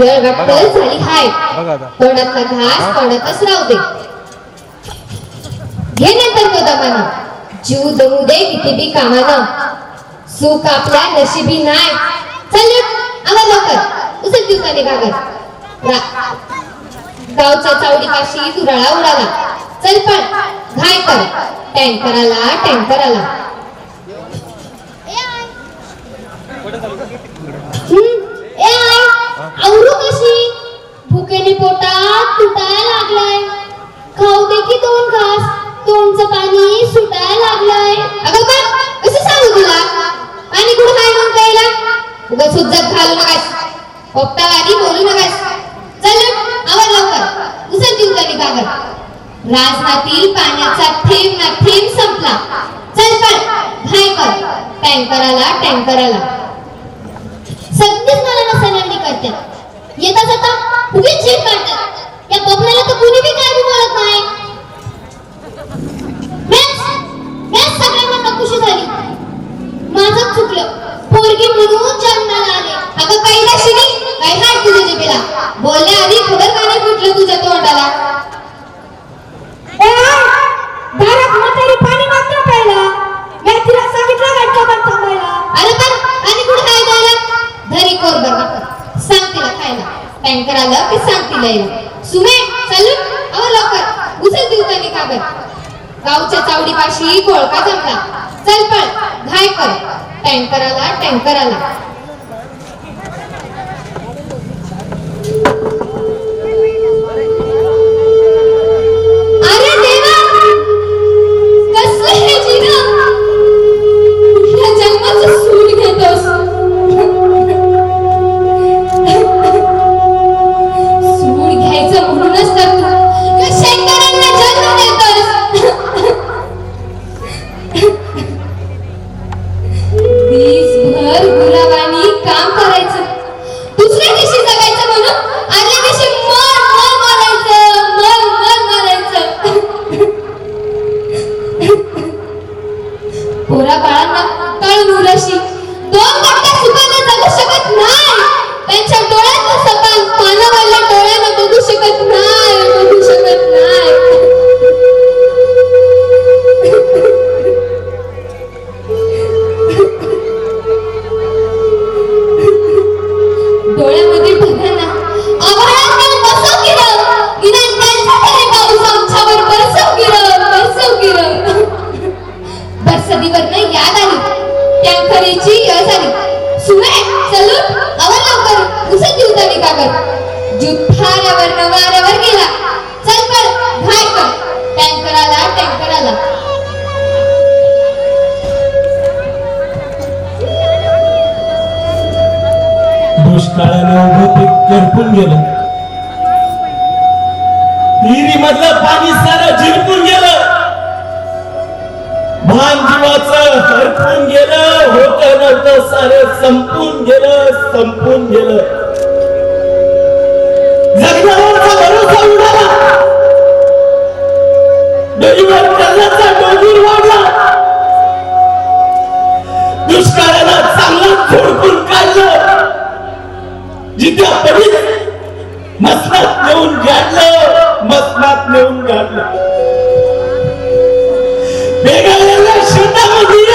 गळगट्टल झाली हाय. बघा आता. तोंडातला घास तोंडातच राहू दे. घे नंतर तो दमानं जीव दमू दे किती बी कामानं. सुख आपल्या नशिबी नाही चल आवा लवकर. उचल दिवसाने कागद. गावच्या चावडीपाशी तुरळा उडाला. चल पण घाय कर. टँकर आला टँकर आला. हम्म, ए आई, काही बोलू नकास चल आवर लवकर. उचल देऊ तरी कागद राजनातील पाण्याचा थेंब ना थेंब संपला. चल चल. घाय कर टँकर आला टँकर आला सगळीच मला नसनंदी करतात. येता जाता उगीच जीव सांग टँकर आलं की सांगतील यायला सुमे चालू. अहो लवकर. उचल देऊ त्याने कागद. गावच्या चावडीपाशी कोळका जमला. चल पण घाय कर टँकर आला टँकर आला लागत जुथाऱ्यावर नवाऱ्यावर गेला. चल कर घाय कर टँकर आला टँकर आला. दुष्काळानं उभं पीक करपून गेलं. विहिरी मधलं पाणी सारा झिरपून गेलं. भान जीवाचं हरपून गेलं. होत नव्हतं सारं संपून गेलं संपून गेलं. जगण्यावरचा भरोसा उडाला. डोंगर वाढला. दुष्काळाला चांगलं झोडपून काढलं. जिथे पडीत मसनात नेऊन घातलं मसनात नेऊन गाडलं वेगळ्या शेतामध्ये